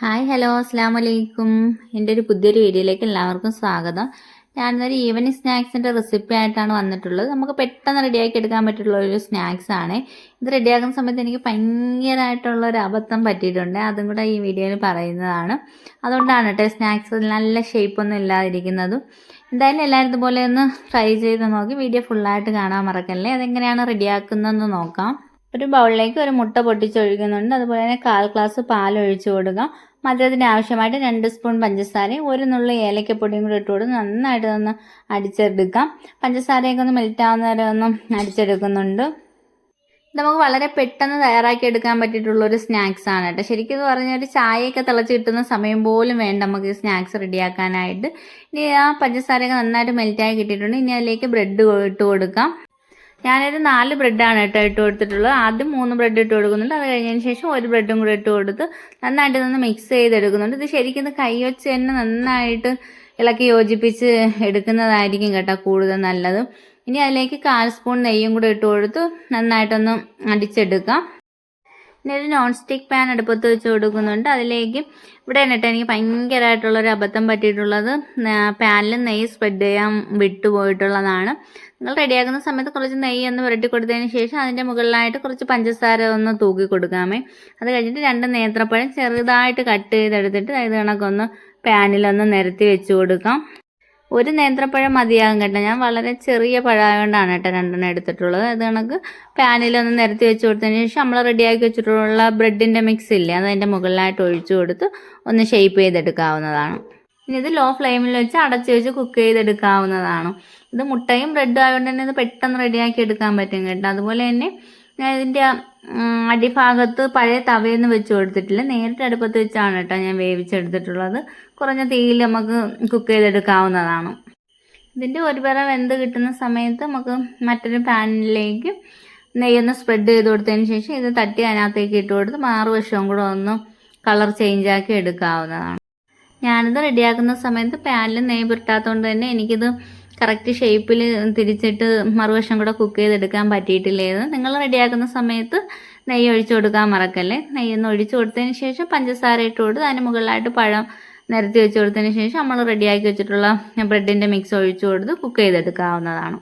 Hi hello അസ്സാം വലൈക്കും എന്റെ ഒരു പുതിയൊരു വീഡിയോയിലേക്ക് എല്ലാവർക്കും സ്വാഗതം. ഞാനൊരു ഈവനിങ് സ്നാക്സിന്റെ റെസിപ്പി ആയിട്ടാണ് വന്നിട്ടുള്ളത്. നമുക്ക് പെട്ടെന്ന് റെഡിയാക്കി എടുക്കാൻ പറ്റുള്ള ഒരു സ്നാക്സ് ആണ്. ഇത് റെഡിയാക്കുന്ന സമയത്ത് എനിക്ക് ഭയങ്കരമായിട്ടുള്ള ഒരു അബദ്ധം പറ്റിയിട്ടുണ്ട്. അതും കൂടെ ഈ വീഡിയോയിൽ പറയുന്നതാണ്. അതുകൊണ്ടാണ് കേട്ടോ സ്നാക്സ് നല്ല ഷേപ്പൊന്നും ഇല്ലാതിരിക്കുന്നതും. എന്തായാലും എല്ലാവരും ഇതുപോലെ ഒന്ന് ട്രൈ ചെയ്ത് നോക്കി. വീഡിയോ ഫുള്ളായിട്ട് കാണാൻ മറക്കല്ലേ? അതെങ്ങനെയാണ് റെഡിയാക്കുന്നതെന്ന് നോക്കാം. ഒരു ബൗളിലേക്ക് ഒരു മുട്ട പൊട്ടിച്ചൊഴിക്കുന്നുണ്ട് അതുപോലെ തന്നെ കാൽ ഗ്ലാസ് പാൽ ഒഴിച്ചു കൊടുക്കുക മധുരത്തിന് ആവശ്യമായിട്ട് രണ്ട് സ്പൂൺ പഞ്ചസാരയും ഒരു നുള്ളി ഏലക്കപ്പൊടിയും കൂടി ഇട്ട് കൊടുത്ത് നന്നായിട്ട് ഒന്ന് അടിച്ചെടുക്കാം. പഞ്ചസാരയൊക്കെ ഒന്ന് മെൽറ്റ് ആവുന്ന വരെ ഒന്ന് അടിച്ചെടുക്കുന്നുണ്ട്. നമുക്ക് വളരെ പെട്ടെന്ന് തയ്യാറാക്കി എടുക്കാൻ പറ്റിയിട്ടുള്ള ഒരു സ്നാക്സ് ആണ് കേട്ടോ. ശരിക്കും പറഞ്ഞാൽ ഒരു ചായയൊക്കെ തിളച്ച് കിട്ടുന്ന സമയം പോലും വേണ്ട നമുക്ക് ഈ സ്നാക്സ് റെഡിയാക്കാനായിട്ട്. ഇനി ആ പഞ്ചസാരയൊക്കെ നന്നായിട്ട് മെൽറ്റായി കിട്ടിയിട്ടുണ്ട്. ഇനി അതിലേക്ക് ബ്രെഡ് ഇട്ട് കൊടുക്കാം. ഞാനൊരു നാല് ബ്രെഡാണ് കേട്ടോ ഇട്ട് കൊടുത്തിട്ടുള്ളത്. ആദ്യം മൂന്ന് ബ്രെഡ് ഇട്ട് കൊടുക്കുന്നുണ്ട്. അത് കഴിഞ്ഞതിന് ശേഷം ഒരു ബ്രെഡും കൂടെ ഇട്ട് കൊടുത്ത് നന്നായിട്ട് നിന്ന് മിക്സ് ചെയ്തെടുക്കുന്നുണ്ട്. ഇത് ശരിക്കും ഇത് കൈ വെച്ച് തന്നെ നന്നായിട്ട് ഇളക്കി യോജിപ്പിച്ച് എടുക്കുന്നതായിരിക്കും കേട്ടോ കൂടുതൽ നല്ലത്. ഇനി അതിലേക്ക് കാൽ സ്പൂൺ നെയ്യും കൂടെ ഇട്ട് കൊടുത്ത് നന്നായിട്ടൊന്ന് അടിച്ചെടുക്കാം. ഇനി ഒരു നോൺ സ്റ്റിക്ക് പാൻ അടുപ്പത്ത് വെച്ച് കൊടുക്കുന്നുണ്ട്. അതിലേക്ക് ഇവിടെ എന്നിട്ട് എനിക്ക് ഭയങ്കരമായിട്ടുള്ളൊരു അബദ്ധം പറ്റിയിട്ടുള്ളത് പാനിൽ നെയ്യ് സ്പ്രെഡ് ചെയ്യാൻ വിട്ടുപോയിട്ടുള്ളതാണ്. നിങ്ങൾ റെഡിയാക്കുന്ന സമയത്ത് കുറച്ച് നെയ്യ് ഒന്ന് പുരട്ടി കൊടുത്തതിന് ശേഷം അതിന്റെ മുകളിലായിട്ട് കുറച്ച് പഞ്ചസാര ഒന്ന് തൂക്കി കൊടുക്കാമേ. അത് കഴിഞ്ഞിട്ട് രണ്ട് നേന്ത്രപ്പഴം ചെറുതായിട്ട് കട്ട് ചെയ്തെടുത്തിട്ട് ഇത് കണക്കൊന്ന് പാനിലൊന്ന് നിരത്തി വെച്ച് കൊടുക്കാം. ഒരു നേന്ത്രപ്പഴം മതിയാകും കേട്ടോ. ഞാൻ വളരെ ചെറിയ പഴമായതുകൊണ്ടാണ് കേട്ടോ രണ്ടെണ്ണം എടുത്തിട്ടുള്ളത്. അത് കണക്ക് പാനിലൊന്ന് നിരത്തി വെച്ച് കൊടുത്തതിന് ശേഷം നമ്മൾ റെഡിയാക്കി വെച്ചിട്ടുള്ള ബ്രെഡിന്റെ മിക്സ് ഇല്ലേ അത് അതിന്റെ മുകളിലായിട്ട് ഒഴിച്ചു കൊടുത്ത് ഒന്ന് ഷേപ്പ് ചെയ്തെടുക്കാവുന്നതാണ്. ഇനി ഇത് ലോ ഫ്ലെയിമിൽ വെച്ച് അടച്ച് വെച്ച് കുക്ക് ചെയ്തെടുക്കാവുന്നതാണ്. ഇത് മുട്ടയും ബ്രെഡും ആയതുകൊണ്ട് തന്നെ ഇത് പെട്ടെന്ന് റെഡിയാക്കി എടുക്കാൻ പറ്റും കേട്ടോ. അതുപോലെ തന്നെ ഞാൻ ഇതിന്റെ അടിഭാഗത്ത് പഴയ തവയൊന്നും വെച്ച് കൊടുത്തിട്ടില്ല. നേരിട്ട് അടുപ്പത്ത് വെച്ചാണ് കേട്ടോ ഞാൻ വേവിച്ചെടുത്തിട്ടുള്ളത്. കുറഞ്ഞ തീയിൽ നമുക്ക് കുക്ക് ചെയ്തെടുക്കാവുന്നതാണ്. ഇതിന്റെ ഒരു പേര വെന്ത് കിട്ടുന്ന സമയത്ത് നമുക്ക് മറ്റൊരു പാനിലേക്ക് നെയ്യൊന്ന് സ്പ്രെഡ് ചെയ്ത് കൊടുത്തതിന് ശേഷം ഇത് തട്ടി അതിനകത്തേക്ക് ഇട്ട് കൊടുത്ത് മാറുവശവും കൂടെ ഒന്ന് കളർ ചേഞ്ച് ആക്കി എടുക്കാവുന്നതാണ്. ഞാനിത് റെഡിയാക്കുന്ന സമയത്ത് പാനിൽ നെയ്യ് പുരട്ടാത്തതുകൊണ്ട് തന്നെ എനിക്കിത് കറക്റ്റ് ഷേപ്പിൽ തിരിച്ചിട്ട് മറുവശം കൂടെ കുക്ക് ചെയ്തെടുക്കാൻ പറ്റിയിട്ടില്ലേത് നിങ്ങൾ റെഡിയാക്കുന്ന സമയത്ത് നെയ്യ് ഒഴിച്ചു കൊടുക്കാൻ മറക്കല്ലേ? നെയ്യൊന്ന് ഒഴിച്ചു കൊടുത്തതിന് ശേഷം പഞ്ചസാര ഇട്ട് കൊടുത്ത് അതിന് മുകളിലായിട്ട് പഴം നിരത്തി വെച്ച് കൊടുത്തതിന് ശേഷം നമ്മൾ റെഡിയാക്കി വെച്ചിട്ടുള്ള ബ്രെഡിന്റെ മിക്സ് ഒഴിച്ചു കൊടുത്ത് കുക്ക് ചെയ്തെടുക്കാവുന്നതാണ്.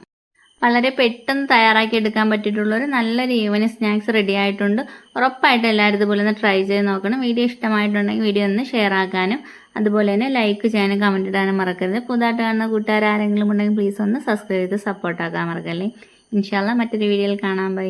വളരെ പെട്ടെന്ന് തയ്യാറാക്കി എടുക്കാൻ പറ്റിയിട്ടുള്ള ഒരു നല്ലൊരു ഈവനിങ് സ്നാക്സ് റെഡി ആയിട്ടുണ്ട്. ഉറപ്പായിട്ടും എല്ലാവരും ഇതുപോലെ ഒന്ന് ട്രൈ ചെയ്ത് നോക്കണം. വീഡിയോ ഇഷ്ടമായിട്ടുണ്ടെങ്കിൽ വീഡിയോ ഒന്ന് ഷെയർ ആക്കാനും അതുപോലെ തന്നെ ലൈക്ക് ചെയ്യാനും കമന്റ് ഇടാനും മറക്കരുത്. പുതുതായിട്ട് കാണുന്ന കൂട്ടുകാർ ആരെങ്കിലും ഉണ്ടെങ്കിൽ പ്ലീസ് ഒന്ന് സബ്സ്ക്രൈബ് ചെയ്ത് സപ്പോർട്ടാക്കാൻ മറക്കല്ലേ. ഇൻഷാല്ല മറ്റൊരു വീഡിയോയിൽ കാണാൻ ബൈ